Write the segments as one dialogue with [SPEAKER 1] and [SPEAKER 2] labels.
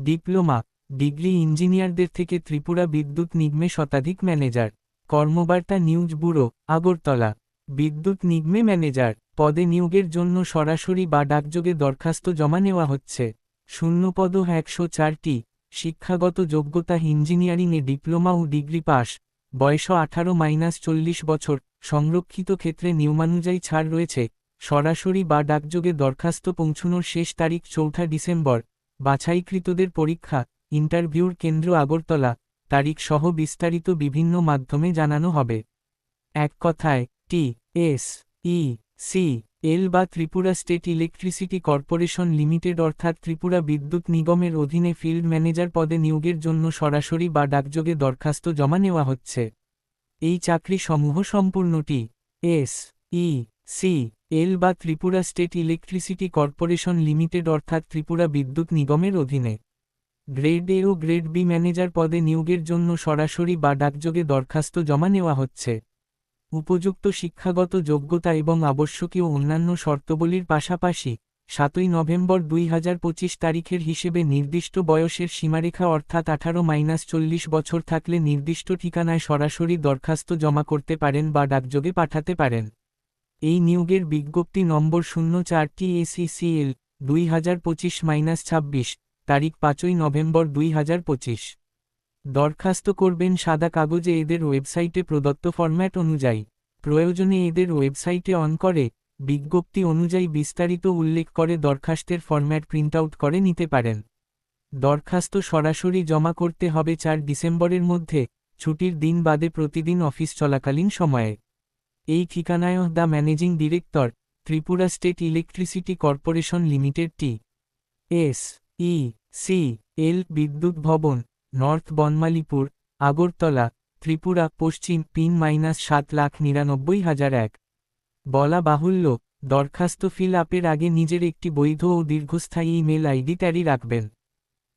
[SPEAKER 1] Diploma, degree ইঞ্জিনিয়ারদের থেকে ত্রিপুরা বিদ্যুৎ নিগমে শতাধিক manager. Karmabarta news bureau, Agartala. বিদ্যুৎ নিগমে ম্যানেজার, পদে নিয়োগের জন্য সরাসরি বা ডাকযোগে দরখাস্ত জমা নেওয়া হচ্ছে। শূন্যপদ একশো চারটি, শিক্ষাগত যোগ্যতা ইঞ্জিনিয়ারিংয়ে ডিপ্লোমা ও ডিগ্রি পাস বয়স আঠারো মাইনাস চল্লিশ বছর, সংরক্ষিত ক্ষেত্রে নিয়মানুযায়ী ছাড় রয়েছে। সরাসরি বা ডাকযোগে দরখাস্ত পৌঁছনোর শেষ তারিখ চৌঠা ডিসেম্বর। বাছাইকৃতদের পরীক্ষা, ইন্টারভিউর কেন্দ্র আগরতলা তারিখ সহ বিস্তারিত বিভিন্ন মাধ্যমে জানানো হবে। এক কথায় টি এস ই সি এল বা Tripura state electricity corporation limited অর্থাৎ ত্রিপুরা বিদ্যুৎ নিগমের অধীনে ফিল্ড ম্যানেজার পদে নিয়োগের জন্য সরাসরি বা ডাকযোগে দরখাস্ত জমা নেওয়া হচ্ছে। এই চাকরি সমূহ সম্পূর্ণটি এস ই সি এল বা Tripura state electricity corporation limited অর্থাৎ ত্রিপুরা বিদ্যুৎ নিগমের অধীনে। গ্রেড এ ও গ্রেড বি ম্যানেজার পদে নিয়োগের জন্য সরাসরি বা ডাকযোগে দরখাস্ত জমা নেওয়া হচ্ছে। উপযুক্ত শিক্ষাগত যোগ্যতা এবং আবশ্যকীয় অন্যান্য শর্তবলীর পাশাপাশি সাতই নভেম্বর দুই হাজার পঁচিশ তারিখের হিসেবে নির্দিষ্ট বয়সের সীমারেখা অর্থাৎ আঠারো মাইনাস চল্লিশ বছর থাকলে নির্দিষ্ট ঠিকানায় সরাসরি দরখাস্ত জমা করতে পারেন বা ডাকযোগে পাঠাতে পারেন। এই নিয়োগের বিজ্ঞপ্তি নম্বর শূন্য চারটি এসিসিএল দুই হাজার পঁচিশ মাইনাস ছাব্বিশ, তারিখ পাঁচই নভেম্বর দুই হাজার পঁচিশ। দরখাস্ত করবেন সাদা কাগজে এদের ওয়েবসাইটে প্রদত্ত ফরম্যাট অনুযায়ী। প্রয়োজনে এদের ওয়েবসাইটে অন করে, বিজ্ঞপ্তি অনুযায়ী বিস্তারিত উল্লেখ করে দরখাস্তের ফরম্যাট প্রিন্ট আউট করে নিতে পারেন। দরখাস্ত সরাসরি জমা করতে হবে চার ডিসেম্বরের মধ্যে, ছুটির দিন বাদে প্রতিদিন অফিস চলাকালীন সময়ে। এই ঠিকানায় the managing director, Tripura state electricity corporation limited T, S, E, C, L Bidyut Bhavan, north Banamalipur, Agartala, Tripura, Paschim, pin minus সাত লাখ নিরানব্বই হাজার এক। বলা বাহুল্য, দরখাস্ত ফিল আপের আগে নিজের একটি বৈধ ও দীর্ঘস্থায়ী ইমেল আইডি ট্যারি রাখবেন।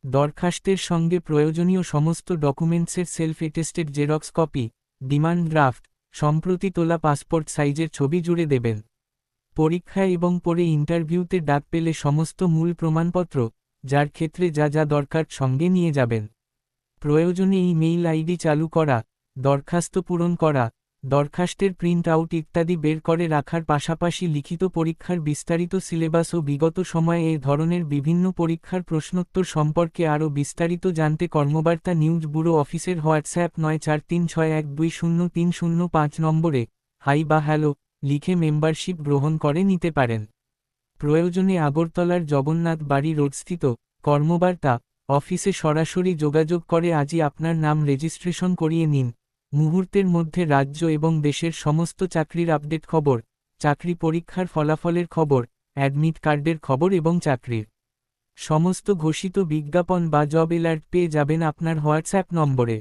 [SPEAKER 1] দরখাস্তের সঙ্গে প্রয়োজনীয় সমস্ত ডকুমেন্টসের self attested xerox copy, demand draft সম্প্রতি তোলা পাসপোর্ট সাইজের ছবি জুড়ে দেবেন। পরীক্ষা এবং পরে ইন্টারভিউতে ডাক পেলে সমস্ত মূল প্রমাণপত্র, যার ক্ষেত্রে যা যা দরকার সঙ্গে নিয়ে যাবেন। প্রয়োজনে ইমেইল মেইল আইডি চালু করা, দরখাস্ত পূরণ করা দরখাস্তের প্রিন্ট আউট ইত্যাদি বের করে রাখার পাশাপাশি লিখিত পরীক্ষার বিস্তারিত সিলেবাস ও বিগত সময়ে এ ধরনের বিভিন্ন পরীক্ষার প্রশ্নোত্তর সম্পর্কে আরও বিস্তারিত জানতে কর্মবার্তা নিউজ ব্যুরো অফিসের হোয়াটসঅ্যাপ নয় চার তিন ছয় এক দুই শূন্য তিন শূন্য পাঁচ নম্বরে। হাই বা হ্যালো, লিখে মেম্বারশিপ গ্রহণ করে নিতে পারেন। প্রয়োজনে আগরতলার জগন্নাথ বাড়ি রোডস্থিত কর্মবার্তা অফিসে সরাসরি যোগাযোগ করে আজই আপনার নাম রেজিস্ট্রেশন করিয়ে নিন। মুহূর্তের মধ্যে রাজ্য এবং দেশের সমস্ত চাকরির আপডেট খবর, চাকরি পরীক্ষার ফলাফলের খবর, অ্যাডমিট কার্ডের খবর এবং চাকরির সমস্ত ঘোষিত বিজ্ঞাপন বা জব অ্যালার্ট পেয়ে যাবেন আপনার হোয়াটসঅ্যাপ নম্বরে।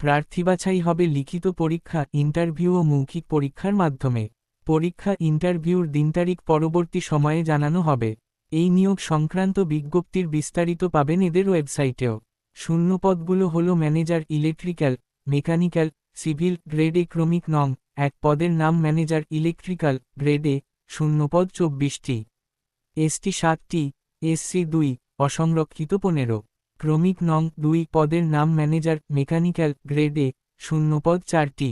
[SPEAKER 1] প্রার্থী বাছাই হবে লিখিত পরীক্ষা, ইন্টারভিউ ও মৌখিক পরীক্ষার মাধ্যমে। পরীক্ষা, ইন্টারভিউর দিন তারিখ পরবর্তী সময়ে জানানো হবে। এই নিয়োগ সংক্রান্ত বিজ্ঞপ্তির বিস্তারিত পাবেন এদের ওয়েবসাইটেও। শূন্যপদগুলো হল ম্যানেজার ইলেকট্রিক্যাল মেকানিক্যাল, সিভিল গ্রেডে ক্রমিক নং, এক পদের নাম ম্যানেজার ইলেকট্রিক্যাল গ্রেডে শূন্যপদ চব্বিশটি। এসটি সাতটি, এসসি দুই, অসংরক্ষিত পনেরো। ক্রমিক নং দুই পদের নাম ম্যানেজার মেকানিক্যাল গ্রেডে শূন্যপদ চারটি।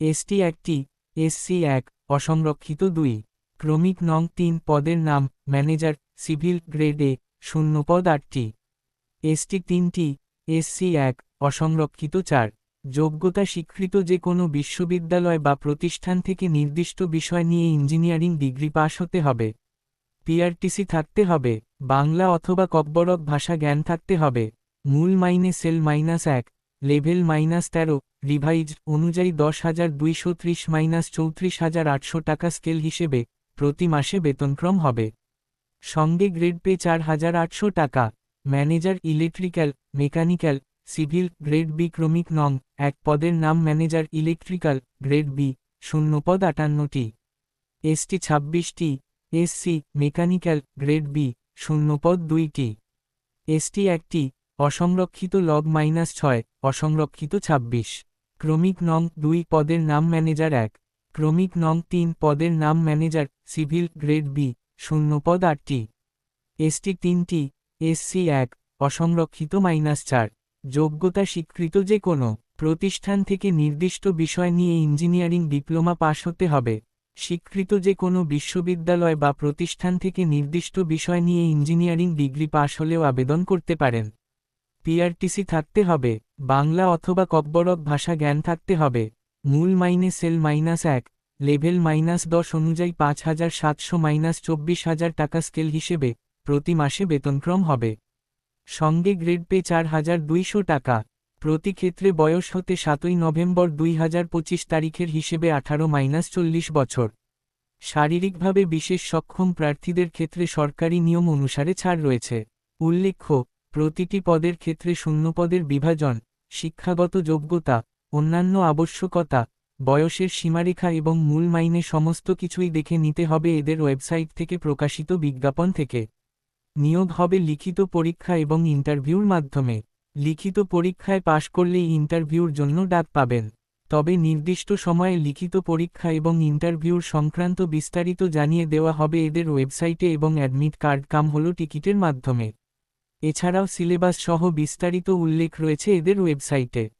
[SPEAKER 1] এসটি একটি, এসসি এক, অসংরক্ষিত দুই। ক্রমিক নং তিন পদের নাম ম্যানেজার সিভিল গ্রেডে শূন্যপদ আটটি। এসটি তিনটি, এসসি এক, অসংরক্ষিত চার। যোগ্যতা স্বীকৃত যে কোনো বিশ্ববিদ্যালয় বা প্রতিষ্ঠান থেকে নির্দিষ্ট বিষয় নিয়ে ইঞ্জিনিয়ারিং ডিগ্রি পাশ হতে হবে। পিআরটিসি থাকতে হবে, বাংলা অথবা কব্বরক ভাষা জ্ঞান থাকতে হবে। মূল মাইনে সেল মাইনাস এক, লেভেল মাইনাস তেরো রিভাইজ অনুযায়ী দশ হাজার দুইশো ত্রিশ মাইনাস চৌত্রিশ হাজার আটশো টাকা স্কেল হিসেবে প্রতি মাসে বেতনক্রম হবে। সঙ্গে গ্রেড পে চার হাজার আটশো টাকা, manager electrical, mechanical civil grade B ক্রমিক নং, এক পদের নাম ম্যানেজার ইলেকট্রিক্যাল গ্রেড বি শূন্যপদ আটান্নটি। এসটি ছাব্বিশটি, এসসি মেকানিক্যাল গ্রেড বি শূন্যপদ দুইটি। এসটি একটি, অসংরক্ষিত লগ মাইনাস ছয়, অসংরক্ষিত ছাব্বিশ। ক্রমিক নং, দুই পদের নাম ম্যানেজার এক। ক্রমিক নং, তিন পদের নাম ম্যানেজার সিভিল গ্রেড বি শূন্যপদ আটটি। এসটি তিনটি, এসসি এক, অসংরক্ষিত মাইনাস চার। যোগ্যতা স্বীকৃত যে কোনো প্রতিষ্ঠান থেকে নির্দিষ্ট বিষয় নিয়ে ইঞ্জিনিয়ারিং ডিপ্লোমা পাশ হতে হবে। স্বীকৃত যে কোনো বিশ্ববিদ্যালয় বা প্রতিষ্ঠান থেকে নির্দিষ্ট বিষয় নিয়ে ইঞ্জিনিয়ারিং ডিগ্রি পাশ হলেও আবেদন করতে পারেন। পিআরটিসি থাকতে হবে, বাংলা অথবা কব্বরক ভাষা জ্ঞান থাকতে হবে। মূল মাইনে সেল মাইনাস এক, লেভেল মাইনাস দশ অনুযায়ী পাঁচ হাজার সাতশো মাইনাস চব্বিশ হাজার টাকা স্কেল হিসেবে প্রতি মাসে বেতনক্রম হবে। সঙ্গে গ্রেড পে চার হাজার দুইশো টাকা। প্রতি ক্ষেত্রে বয়স হতে সাতই নভেম্বর দুই হাজার পঁচিশ তারিখের হিসেবে আঠারো মাইনাস চল্লিশ বছর। শারীরিকভাবে বিশেষ সক্ষম প্রার্থীদের ক্ষেত্রে সরকারি নিয়ম অনুসারে ছাড় রয়েছে। উল্লেখ্য, প্রতিটি পদের ক্ষেত্রে শূন্যপদের বিভাজন, শিক্ষাগত যোগ্যতা, অন্যান্য আবশ্যকতা, বয়সের সীমারেখা এবং মূল মাইনে সমস্ত কিছুই দেখে নিতে হবে এদের ওয়েবসাইট থেকে প্রকাশিত বিজ্ঞাপন থেকে। নিয়োগ হবে লিখিত পরীক্ষা এবং ইন্টারভিউর মাধ্যমে। লিখিত পরীক্ষায় পাশ করলেই ইন্টারভিউর জন্য ডাক পাবেন। তবে নির্দিষ্ট সময়ে লিখিত পরীক্ষা এবং ইন্টারভিউর সংক্রান্ত বিস্তারিত জানিয়ে দেওয়া হবে এদের ওয়েবসাইটে এবং অ্যাডমিট কার্ড কাম হল টিকিটের মাধ্যমে। এছাড়াও সিলেবাস সহ বিস্তারিত উল্লেখ রয়েছে এদের ওয়েবসাইটে।